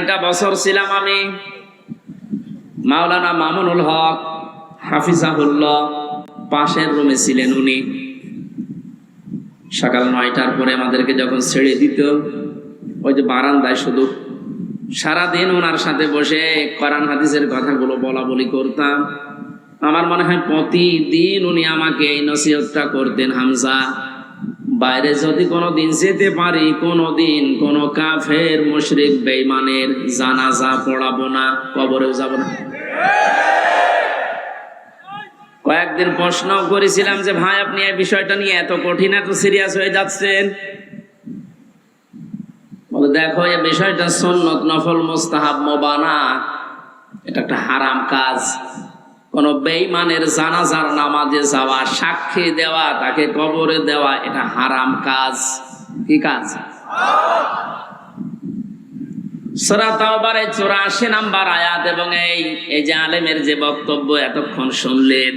একটা বছর ছিলাম আমি। মাওলানা মামুনুল হক, হাফিজাহুল্লাহ, পাশের রুমে ছিলেন উনি। সকাল নয়টার পরে আমাদেরকে যখন ছেড়ে দিত, ওই যে বারান্দায় শুধু সারাদিন ওনার সাথে বসে কোরআন হাদিসের কথাগুলো বলা বলি করতাম। আমার মনে হয় প্রতিদিন উনি আমাকে এই নসিহতটা করতেন হামজা। বাইরে যদি কোনো দিন যেতে পারি, কোনো দিন কোনো কাফের, মুশরিক, বেঈমানের জানাজা পড়াবো না, কবরেও যাব না। কয়েকদিন প্রশ্ন করেছিলাম যে, ভাই, আপনি এই বিষয়টা নিয়ে এত কঠিন, এত সিরিয়াস হয়ে যাচ্ছেন? বলে, দেখো, এই বিষয়টা সন্নত, নফল, মোস্তাহাব, মোবানা, এটা একটা হারাম কাজ। কোন বেঈমানের জানাজার নামাজে যাওয়া, সাক্ষী দেওয়া, তাকে কবরে দেওয়া, এটা হারাম কাজ। কি কাজ? সূরা তাওবারে 84 নাম্বার আয়াত এবং এই এই যে আলেমের যে বক্তব্য এতক্ষণ শুনলেন,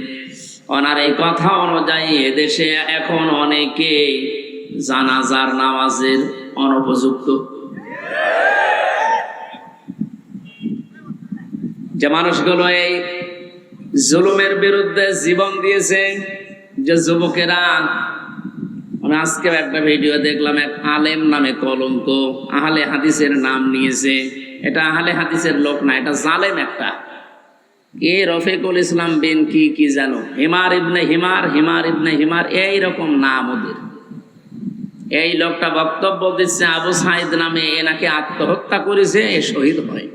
ওনার এই কথা অনুযায়ী এদেশে এখন অনেকে জানাজার নামাজের অনুপযুক্ত। যে মানুষগুলো এই জুলুমের বিরুদ্ধে জীবন দিয়েছে যে যুবকেরা আজকে একটা ভিডিও দেখলাম, এক আলেম নামে কলঙ্ক, আহলে হাদিসের নাম নিয়েছে। এটা আহলে হাদিসের লোক না, এটা জালেম একটা। কে রফিকুল ইসলাম বিন কি কি জানো? হিমার ইবনে হিমার হিমার ইবনে হিমার, এই রকম নাম ওদের। এই লোকটা বক্তব্য দিচ্ছে আবু সাইদ নামে এনাকে আত্মহত্যা করেছে, এ শহীদ হয়।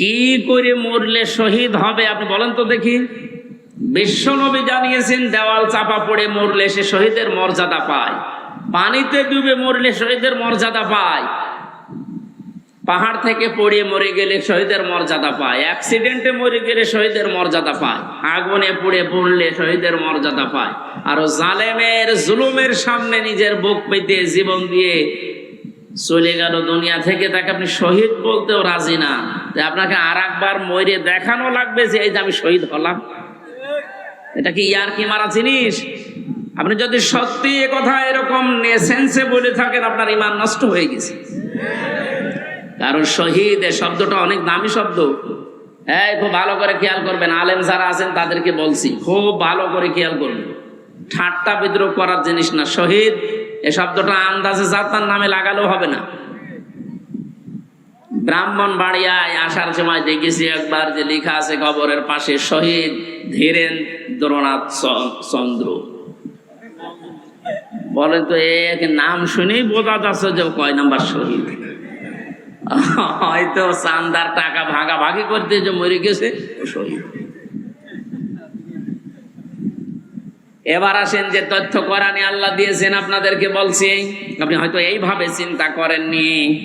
কি করে মরলে শহীদ হবে আপনি বলেন তো দেখি। বিশ্বনবী জানিয়েছেন, দেওয়াল চাপা পড়ে মরলে সে শহীদের মর্যাদা পায়। পানিতে ডুবে মরলে শহীদের মর্যাদা পায়। পাহাড় থেকে পড়ে মরে গেলে শহীদের মর্যাদা পায়। অ্যাক্সিডেন্টে মরে গেলে শহীদের মর্যাদা পায়। আগুনে পুড়ে পড়লে শহীদের মর্যাদা পায়। আর জালেমের জুলুমের সামনে নিজের বুক পেতে জীবন দিয়ে চলে গেল দুনিয়া থেকে। তাকে আপনি শহীদ বলতেও রাজি না। যে আপনাকে আর একবার মরে দেখানো লাগবে যে এই যে আমি শহীদ হলাম। এটা কি ইয়ার কি মারা জিনিস? আপনি যদি সত্যি এ কথা এরকম নেসেন্সে বলে থাকেন, আপনার ইমান নষ্ট হয়ে গেছে। কারণ শহীদ এ শব্দটা অনেক দামি শব্দ। এই, খুব ভালো করে খেয়াল করবেন, আলেম যারা আছেন তাদেরকে বলছি, খুব ভালো করে খেয়াল করবেন। ঠাট্টা বিদ্রোহ করার জিনিস না, শহীদ এ শব্দটা আন্দাজে যাতার নামে লাগালেও হবে না। ব্রাহ্মণ বাড়িয়ায় আসার সময় দেখেছি একবার যে লেখা আছে কবরের পাশে, শহীদ ধীরেন্দ্রনাথ চ- চন্দ্র। বলেন তো এক নাম শুনেই বোঝা যাচ্ছে যে কয় নাম্বার শহীদ। হয়তো চান্দার টাকা ভাগাভাগি করতে যে মরে গেছে শহীদ। এবার আসেন যে তথ্য করানি আল্লাহ দিয়েছেন আপনাদেরকে বলছি, আপনি হয়তো এইভাবে চিন্তা করেননি।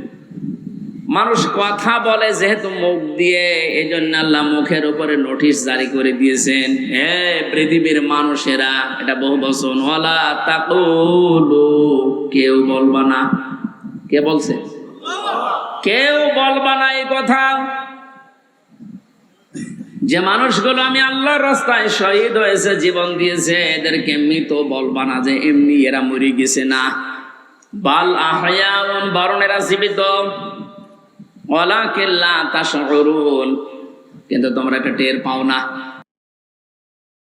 মানুষ কথা বলে যেহেতু মুখ দিয়ে এই জন্য আল্লাহ মুখের উপরে নোটিশ জারি করে দিয়েছেন। হে পৃথিবীর মানুষেরা, এটা বহু তাকুলু, কেউ বলবা না। কে বলছে? কেউ বলবা না এই কথা। যে মানুষগুলো আমি আল্লাহর রাস্তায় শহীদ হয়েছে, জীবন দিয়েছে, এদেরকে মৃত বলবা না যে এমনি এরা মরে গেছে না। বাল আহয়াউন, বরণেরা জীবিত ওলা কেল্লা তা শহরুন কিন্তু তোমরা এটা টের পাও না।